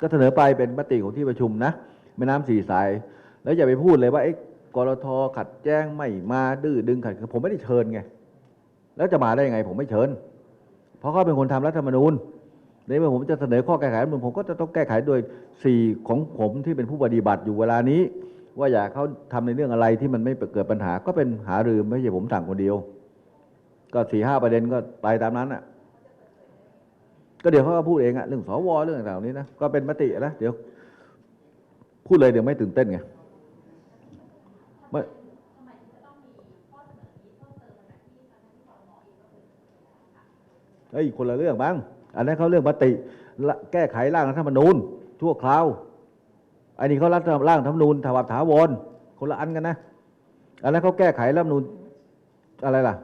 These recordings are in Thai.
ก็เสนอไปเป็นมติของที่ประชุมนะแม่น้ำสี่สาย แล้วอย่าไปพูดเลยว่าไอ้กรทขัดแย้งไม่มาดื้อดึงขัดผมไม่ได้เชิญไงแล้วจะมาได้ยังไง ผมไม่เชิญ เพราะเขาเป็นคนทำรัฐธรรมนูญในเมื่อผมจะเสนอข้อแก้ไขรัฐมนูญผมก็จะต้องแก้ไขโดยสี่ของผมที่เป็นผู้ปฏิบัติอยู่เวลานี้ ว่าอยากเขาทำในเรื่องอะไรที่มันไม่เกิดปัญหา ก็เป็นหารือไม่ใช่ผมสั่งคนเดียว ก็สี่ห้าประเด็นก็ไปตามนั้นอะ ก็เดี๋ยวเขาก็พูดเองอะเรื่องสวเรื่องต่างๆนี้นะก็เป็นมตินะเดี๋ยว พูดเลยเดี๋ยวไม่ตื่นเต้นไงไม่เฮ้ยคนละเรื่องบ้างอันนั้นเขาเรื่องมติแก้ไขร่างรัฐธรรมนูญชั่วคราวอันนี้เขารัฐร่างรัฐธรรมนูญถาวับถาวรคนละอันกันนะอันนั้นเขาแก้ไขรัฐธรรมนูญอะไรล่ะ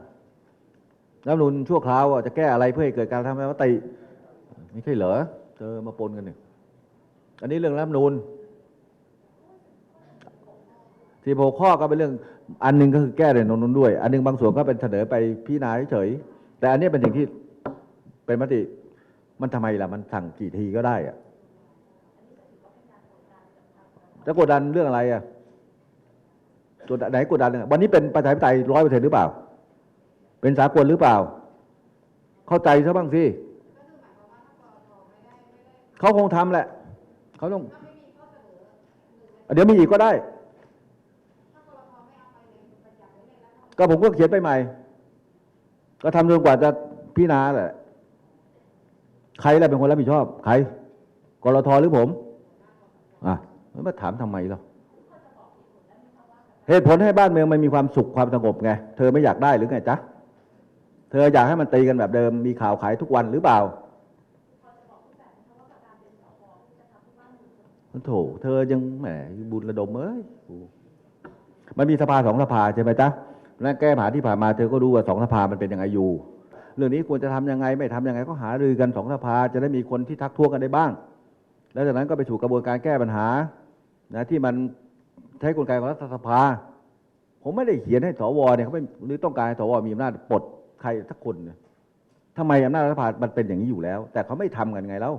รัฐธรรมนูญชั่วคราวจะแก้อะไรเพื่อให้เกิดการทำให้มติ ไม่ใช่เหรอเจอมาปนกันเนี่ยอันนี้เรื่องรัฐธรรมนูญที่หกข้อก็เป็นเรื่องอันหนึงก็คือแก้ในนนนู้นด้วย อันหนึงบางส่วนก็เป็นเสนอไปพิจารณาเฉยแต่อันนี้เป็นสิ่งที่เป็นมติมันทำไมล่ะมันสั่งกี่ทีก็ได้อะจะกดดันเรื่องอะไรอะกดดันไหนกดดันเนี่ยวันนี้เป็นประชาธิปไตยร้อยเปอร์เซ็นต์หรือเปล่า เป็นสากลหรือเปล่า เข้าใจซะบ้างสิ เขาคงทำแหละเขาต้องเดี๋ยวมีอีกก็ได้ ก็ผมก็เขียนไปใหม่ ก็ทำจนกว่าจะพิจารณาแหละใครแหละเป็นคนรับผิดชอบ ใครกรทหรือผม อะแล้วมาถามทำไมเราเหตุผลให้บ้านเมืองมันมีความสุขความสงบไง เธอไม่อยากได้หรือไงจ๊ะ เธออยากให้มันตีกันแบบเดิม มีข่าวขายทุกวันหรือเปล่า โถเธอยังแหมบุญระดมเอ้ยมันมีสภาสองสภาใช่ไหมจ๊ะแล้วแก้ปัญหาที่ผ่านมาเธอก็รู้ว่าสองสภามันเป็นยังไงอยู่ เรื่องนี้ควรจะทำยังไงไม่ทำยังไงก็หารือกันสองสภาจะได้มีคนที่ทักท้วงกันได้บ้าง แล้วจากนั้นก็ไปสู่กระบวนการแก้ปัญหานะที่มันใช้กลไกของรัฐสภา ผมไม่ได้เขียนให้สวเนี่ยเขาไม่หรือต้องการให้สวมีอำนาจปลดใครสักคนเนี่ยทำไมอำนาจรัฐสภามันเป็นอย่างนี้อยู่แล้ว แต่เขาไม่ทำกันไงแล้ว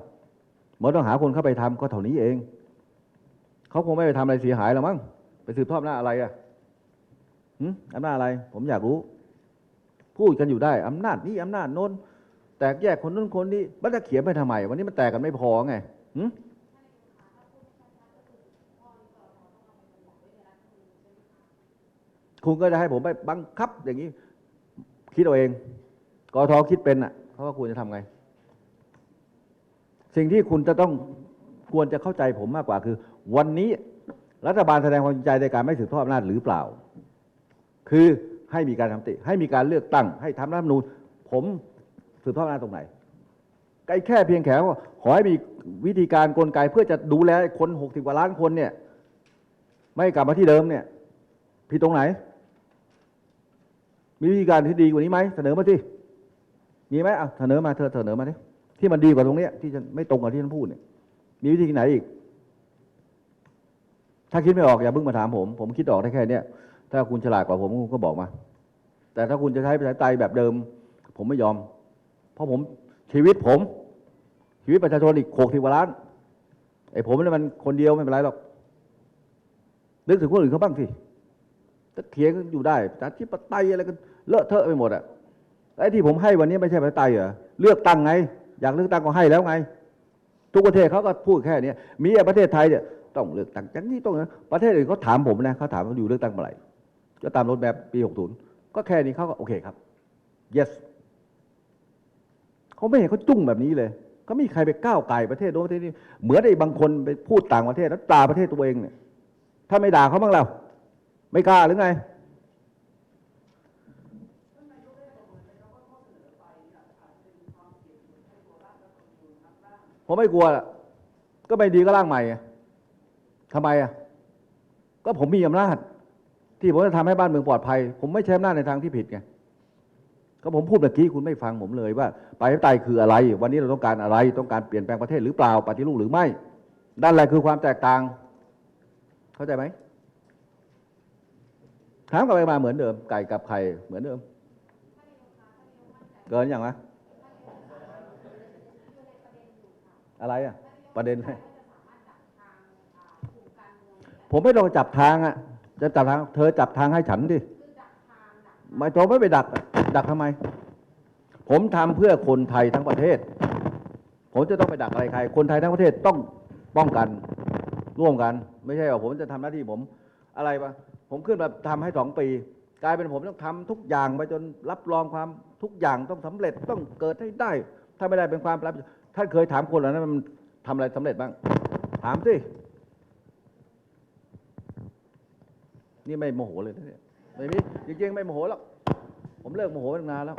หมอต้องหาคนเข้าไปทำก็เท่านี้เอง เขาคงไม่ไปทำอะไรเสียหายหรอกมั้งไปสืบทอดอำนาจอะไรอะหืมอำนาจอะไร ผมอยากรู้ พูดกันอยู่ได้อำนาจนี้อำนาจโน้น แตกแยกคนนู้นคนนี้มันจะเขียนไปทำไม วันนี้มันแตกกันไม่พอไงหืมคุณก็จะให้ผมไปบังคับอย่างนี้ คิดเอาเองกทคิดเป็นอะเขาว่าคุณจะทำไง สิ่งที่คุณจะต้องควรจะเข้าใจผมมากกว่าคือ วันนี้รัฐบาลแสดงความจริงใจในการไม่สืบทอดอำนาจหรือเปล่า คือให้มีการทำติ ให้มีการเลือกตั้ง ให้ทำรัฐธรรมนูญผมสืบทอดอำนาจตรงไหนไอ้แค่เพียงแค่ว่าขอให้มีวิธีการกลไกเพื่อจะดูแลคนหกสิบกว่าล้านคนเนี่ย ไม่กลับมาที่เดิมเนี่ยผิดตรงไหน มีวิธีการที่ดีกว่านี้ไหมเสนอมาสิมีไหมอะเสนอมาเธอเสนอมาดิที่มันดีกว่าตรงเนี้ยที่จะไม่ตรงกับที่ท่านพูดเนี่ยมีวิธีไหนอีก ถ้าคิดไม่ออกอย่าเพิ่งมาถามผม ผมคิดออกได้แค่เนี้ยถ้าคุณฉลาดกว่าผมคุณก็บอกมา แต่ถ้าคุณจะใช้ประชาธิปไตยแบบเดิม ผมไม่ยอม เพราะผมชีวิตผม ชีวิตประชาชนอีกโขกสิบกว่าล้านไอ้ผมนี่มันคนเดียวไม่เป็นไรหรอกนึกถึงคนอื่นเขาบ้างสิถ้าเถียงกันอยู่ได้ประชาธิปไตยอะไรกันเลอะเทอะไปหมดอะไอ้ที่ผมให้วันนี้ไม่ใช่ประชาธิปไตยเหรอเลือกตั้งไง อยากเลือกตั้งก็ให้แล้วไง ทุกประเทศเขาก็พูดแค่นี้มีประเทศไทยเนี่ย ต้องเลือกตั้งจังนี้ต้องนะประเทศอื่นเขาถามผมนะเขาถามว่าอยู่เลือกตั้งเมื่อไหร่ก็ตามรถแบบปี 60 ก็แค่นี้เขาก็โอเคครับ yes เขาไม่เห็นเขาจุ้งแบบนี้เลยเขาไม่มีใครไปก้าวไก่ประเทศโน้นประเทศนี้เหมือนไอ้บางคนไปพูดต่างประเทศแล้วด่าประเทศตัวเองเนี่ยถ้าไม่ด่าเขาบ้างเราไม่กล้าหรือไงผมไม่กลัวล่ะ ก็ไม่ดีก็ร่างใหม่ ทำไมอะก็ผมมีอำนาจ ที่ผมจะทำให้บ้านเมืองปลอดภัย ผมไม่ใช้อำนาจในทางที่ผิดไงก็ผมพูดเมื่อกี้คุณไม่ฟังผมเลยว่าไปไตยคืออะไร วันนี้เราต้องการอะไร ต้องการเปลี่ยนแปลงประเทศหรือเปล่าปฏิรูปหรือไม่ด้านอะไรคือความแตกต่าง เข้าใจไหมถามกลับไปมาเหมือนเดิม ไก่กับไข่เหมือนเดิม เกินอย่างไรอะไรอะ ประเด็นอะไร ผมไม่ต้องจับทางอะ จะจับทาง เธอจับทางให้ฉันดิไม่โจไม่ไปดัก ดักทำไม ผมทำเพื่อคนไทยทั้งประเทศ ผมจะต้องไปดักอะไรใคร คนไทยทั้งประเทศต้องป้องกัน ร่วมกัน ไม่ใช่ว่าผมจะทำหน้าที่ผมอะไรปะผมขึ้นมาทำให้สองปี กลายเป็นผมต้องทำทุกอย่างไปจนรับรองความทุกอย่างต้องสำเร็จต้องเกิดให้ได้ ถ้าไม่ได้เป็นความรับท่านเคยถามคนเหล่านั้นมันทำอะไรสำเร็จบ้าง ถามสิ นี่ไม่โมโหเลยนะเนี่ยไม่มีจริงๆไม่โมโหหรอกผมเลิกโมโหมาตั้งนานแล้ว